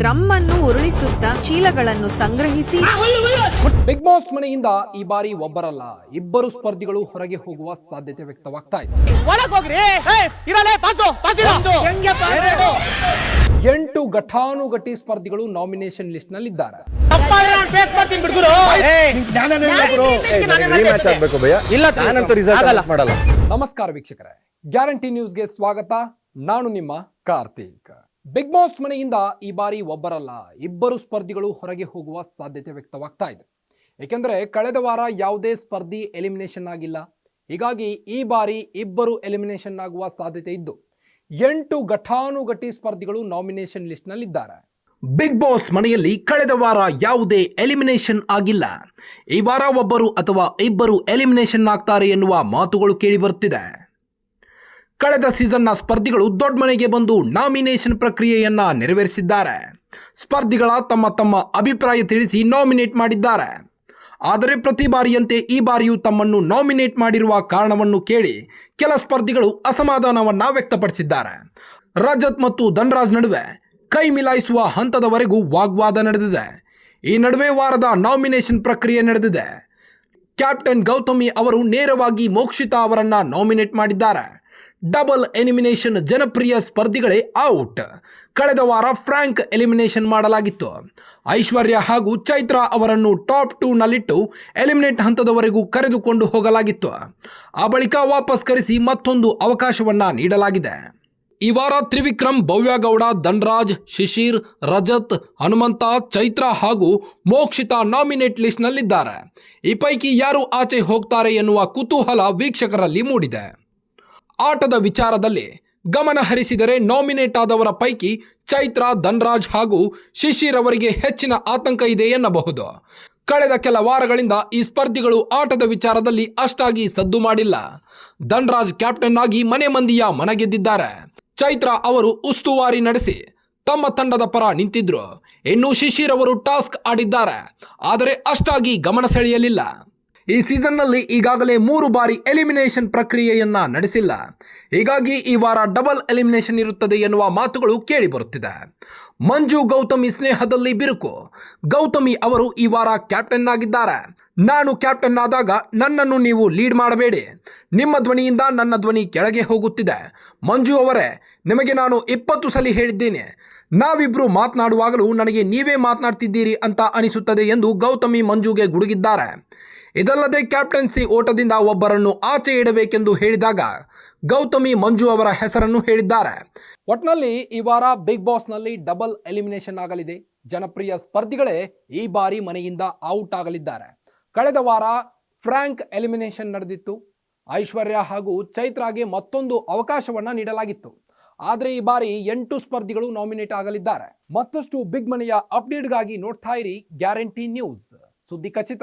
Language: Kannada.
ಡ್ರಮ್ ಅನ್ನು ಉರುಳಿಸುತ್ತಾ ಚೀಲಗಳನ್ನು ಸಂಗ್ರಹಿಸಿ. ಬಿಗ್ ಬಾಸ್ ಮನೆಯಿಂದ ಈ ಬಾರಿ ಒಬ್ಬರಲ್ಲ ಇಬ್ಬರು ಸ್ಪರ್ಧಿಗಳು ಹೊರಗೆ ಹೋಗುವ ಸಾಧ್ಯತೆ ವ್ಯಕ್ತವಾಗ್ತಾ ಇದೆ. ಎಂಟು ಘಟಾನುಘಟಿ ಸ್ಪರ್ಧಿಗಳು ನಾಮಿನೇಷನ್ ಲಿಸ್ಟ್ನಲ್ಲಿ ಇದ್ದಾರೆ ಫೇಸ್ ಮಾಡ್ತೀನಿ ಬಿಡ್ಗುರು ಮ್ಯಾಚ್ ಆಗ್ಬೇಕು ಭಯ ಇಲ್ಲ ನಾನಂತೂ ರಿಸಲ್ಟ್ ಆಗಲ್ಲ. ನಮಸ್ಕಾರ ವೀಕ್ಷಕರೇ. ಗ್ಯಾರಂಟಿ ನ್ಯೂಸ್ಗೆ ಸ್ವಾಗತ. ನಾನು ನಿಮ್ಮ ಕಾರ್ತಿಕ್. ಬಿಗ್ ಬಾಸ್ ಮನೆಯಿಂದ ಈ ಬಾರಿ ಒಬ್ಬರಲ್ಲ, ಇಬ್ಬರು ಸ್ಪರ್ಧಿಗಳು ಹೊರಗೆ ಹೋಗುವ ಸಾಧ್ಯತೆ ವ್ಯಕ್ತವಾಗ್ತಾ ಇದೆ. ಏಕೆಂದರೆ ಕಳೆದ ವಾರ ಯಾವುದೇ ಸ್ಪರ್ಧಿ ಎಲಿಮಿನೇಷನ್ ಆಗಿಲ್ಲ. ಹೀಗಾಗಿ ಈ ಬಾರಿ ಇಬ್ಬರು ಎಲಿಮಿನೇಷನ್ ಆಗುವ ಸಾಧ್ಯತೆ ಇದ್ದು, ಎಂಟು ಘಟಾನುಘಟಿ ಸ್ಪರ್ಧಿಗಳು ನಾಮಿನೇಷನ್ ಲಿಸ್ಟ್ನಲ್ಲಿದ್ದಾರೆ. ಬಿಗ್ ಬಾಸ್ ಮನೆಯಲ್ಲಿ ಕಳೆದ ವಾರ ಯಾವುದೇ ಎಲಿಮಿನೇಷನ್ ಆಗಿಲ್ಲ. ಈ ವಾರ ಒಬ್ಬರು ಅಥವಾ ಇಬ್ಬರು ಎಲಿಮಿನೇಷನ್ ಆಗ್ತಾರೆ ಎನ್ನುವ ಮಾತುಗಳು ಕೇಳಿಬರುತ್ತಿದೆ ಕಳೆದ ಸೀಸನ್ನ ಸ್ಪರ್ಧಿಗಳು ದೊಡ್ಡ ಮನೆಗೆ ಬಂದು ನಾಮಿನೇಷನ್ ಪ್ರಕ್ರಿಯೆಯನ್ನ ನೆರವೇರಿಸಿದ್ದಾರೆ. ಸ್ಪರ್ಧಿಗಳ ತಮ್ಮ ತಮ್ಮ ಅಭಿಪ್ರಾಯ ತಿಳಿಸಿ ನಾಮಿನೇಟ್ ಮಾಡಿದ್ದಾರೆ. ಆದರೆ ಪ್ರತಿ ಬಾರಿಯಂತೆ ಈ ಬಾರಿಯೂ ತಮ್ಮನ್ನು ನಾಮಿನೇಟ್ ಮಾಡಿರುವ ಕಾರಣವನ್ನು ಕೇಳಿ ಕೆಲ ಸ್ಪರ್ಧಿಗಳು ಅಸಮಾಧಾನವನ್ನ ವ್ಯಕ್ತಪಡಿಸಿದ್ದಾರೆ. ರಜತ್ ಮತ್ತು ಧನ್ರಾಜ್ ನಡುವೆ ಕೈ ಮಿಲಾಯಿಸುವ ಹಂತದವರೆಗೂ ವಾಗ್ವಾದ ನಡೆದಿದೆ. ಈ ನಡುವೆ ವಾರದ ನಾಮಿನೇಷನ್ ಪ್ರಕ್ರಿಯೆ ನಡೆದಿದೆ. ಕ್ಯಾಪ್ಟನ್ ಗೌತಮಿ ಅವರು ನೇರವಾಗಿ ಮೋಕ್ಷಿತಾ ಅವರನ್ನು ನಾಮಿನೇಟ್ ಮಾಡಿದ್ದಾರೆ. ಡಬಲ್ ಎಲಿಮಿನೇಷನ್ ಜನಪ್ರಿಯ ಸ್ಪರ್ಧಿಗಳೇ ಔಟ್. ಕಳೆದ ವಾರ ಫ್ರಾಂಕ್ ಎಲಿಮಿನೇಷನ್ ಮಾಡಲಾಗಿತ್ತು. ಐಶ್ವರ್ಯ ಹಾಗೂ ಚೈತ್ರ ಅವರನ್ನು ಟಾಪ್ ಟೂನಲ್ಲಿಟ್ಟು ಎಲಿಮಿನೇಟ್ ಹಂತದವರೆಗೂ ಕರೆದುಕೊಂಡು ಹೋಗಲಾಗಿತ್ತು. ಆ ಬಳಿಕ ವಾಪಸ್ ಕರೆಸಿ ಮತ್ತೊಂದು ಅವಕಾಶವನ್ನು ನೀಡಲಾಗಿದೆ. ಈ ವಾರ ತ್ರಿವಿಕ್ರಮ್, ಭವ್ಯಗೌಡ, ಧನ್ರಾಜ್, ಶಿಶಿರ್, ರಜತ್, ಹನುಮಂತ, ಚೈತ್ರ ಹಾಗೂ ಮೋಕ್ಷಿತಾ ನಾಮಿನೇಟ್ ಲಿಸ್ಟ್ನಲ್ಲಿದ್ದಾರೆ. ಈ ಪೈಕಿ ಯಾರು ಆಚೆ ಹೋಗ್ತಾರೆ ಎನ್ನುವ ಕುತೂಹಲ ವೀಕ್ಷಕರಲ್ಲಿ ಮೂಡಿದೆ. ಆಟದ ವಿಚಾರದಲ್ಲಿ ಗಮನ ಹರಿಸಿದರೆ ನಾಮಿನೇಟ್ ಆದವರ ಪೈಕಿ ಚೈತ್ರ, ಧನ್ರಾಜ್ ಹಾಗೂ ಶಿಶಿರ್ ಅವರಿಗೆ ಹೆಚ್ಚಿನ ಆತಂಕ ಇದೆ ಎನ್ನಬಹುದು. ಕಳೆದ ಕೆಲ ವಾರಗಳಿಂದ ಈ ಸ್ಪರ್ಧಿಗಳು ಆಟದ ವಿಚಾರದಲ್ಲಿ ಅಷ್ಟಾಗಿ ಸದ್ದು ಮಾಡಿಲ್ಲ. ಧನ್ರಾಜ್ ಕ್ಯಾಪ್ಟನ್ ಆಗಿ ಮನೆ ಮಂದಿಯ ಮನಗೆದ್ದಿದ್ದಾರೆ. ಚೈತ್ರ ಅವರು ಉಸ್ತುವಾರಿ ನಡೆಸಿ ತಮ್ಮ ತಂಡದ ಪರ ನಿಂತಿದ್ರು. ಇನ್ನು ಶಿಶಿರ್ ಅವರು ಟಾಸ್ಕ್ ಆಡಿದ್ದಾರೆ. ಆದರೆ ಅಷ್ಟಾಗಿ ಗಮನ ಸೆಳೆಯಲಿಲ್ಲ. ಈ ಸೀಸನ್ನಲ್ಲಿ ಈಗಾಗಲೇ ಮೂರು ಬಾರಿ ಎಲಿಮಿನೇಷನ್ ಪ್ರಕ್ರಿಯೆಯನ್ನ ನಡೆಸಿಲ್ಲ. ಹೀಗಾಗಿ ಈ ವಾರ ಡಬಲ್ ಎಲಿಮಿನೇಷನ್ ಇರುತ್ತದೆ ಎನ್ನುವ ಮಾತುಗಳು ಕೇಳಿಬರುತ್ತಿದೆ ಮಂಜು ಗೌತಮಿ ಸ್ನೇಹದಲ್ಲಿ ಬಿರುಕು. ಗೌತಮಿ ಅವರು ಈ ವಾರ ಕ್ಯಾಪ್ಟನ್ ಆಗಿದ್ದಾರೆ. ನಾನು ಕ್ಯಾಪ್ಟನ್ ಆದಾಗ ನನ್ನನ್ನು ನೀವು ಲೀಡ್ ಮಾಡಬೇಡಿ. ನಿಮ್ಮ ಧ್ವನಿಯಿಂದ ನನ್ನ ಧ್ವನಿ ಕೆಳಗೆ ಹೋಗುತ್ತಿದೆ. ಮಂಜು ಅವರೇ, ನಿಮಗೆ ನಾನು ಇಪ್ಪತ್ತು ಸಲ ಹೇಳಿದ್ದೇನೆ. ನಾವಿಬ್ರು ಮಾತನಾಡುವಾಗಲೂ ನನಗೆ ನೀವೇ ಮಾತನಾಡ್ತಿದ್ದೀರಿ ಅಂತ ಅನಿಸುತ್ತದೆ ಎಂದು ಗೌತಮಿ ಮಂಜುಗೆ ಗುಡುಗಿದ್ದಾರೆ. ಇದಲ್ಲದೆ ಕ್ಯಾಪ್ಟನ್ಸಿ ಓಟದಿಂದ ಒಬ್ಬರನ್ನು ಆಚೆ ಇಡಬೇಕೆಂದು ಹೇಳಿದಾಗ ಗೌತಮಿ ಮಂಜು ಅವರ ಹೆಸರನ್ನು ಹೇಳಿದ್ದಾರೆ. ಒಟ್ನಲ್ಲಿ ಈ ವಾರ ಬಿಗ್ ಬಾಸ್ನಲ್ಲಿ ಡಬಲ್ ಎಲಿಮಿನೇಷನ್ ಆಗಲಿದೆ. ಜನಪ್ರಿಯ ಸ್ಪರ್ಧಿಗಳೇ ಈ ಬಾರಿ ಮನೆಯಿಂದ ಔಟ್ ಆಗಲಿದ್ದಾರೆ. ಕಳೆದ ವಾರ ಫ್ರಾಂಕ್ ಎಲಿಮಿನೇಷನ್ ನಡೆದಿತ್ತು. ಐಶ್ವರ್ಯ ಹಾಗೂ ಚೈತ್ರಾಗೆ ಮತ್ತೊಂದು ಅವಕಾಶವನ್ನ ನೀಡಲಾಗಿತ್ತು. ಆದರೆ ಈ ಬಾರಿ ಎಂಟು ಸ್ಪರ್ಧಿಗಳು ನಾಮಿನೇಟ್ ಆಗಲಿದ್ದಾರೆ. ಮತ್ತಷ್ಟು ಬಿಗ್ ಮನೆಯ ಅಪ್ಡೇಟ್ಗಾಗಿ ನೋಡ್ತಾ ಇರಿ ಗ್ಯಾರಂಟಿ ನ್ಯೂಸ್. ಸುದ್ದಿ ಖಚಿತ.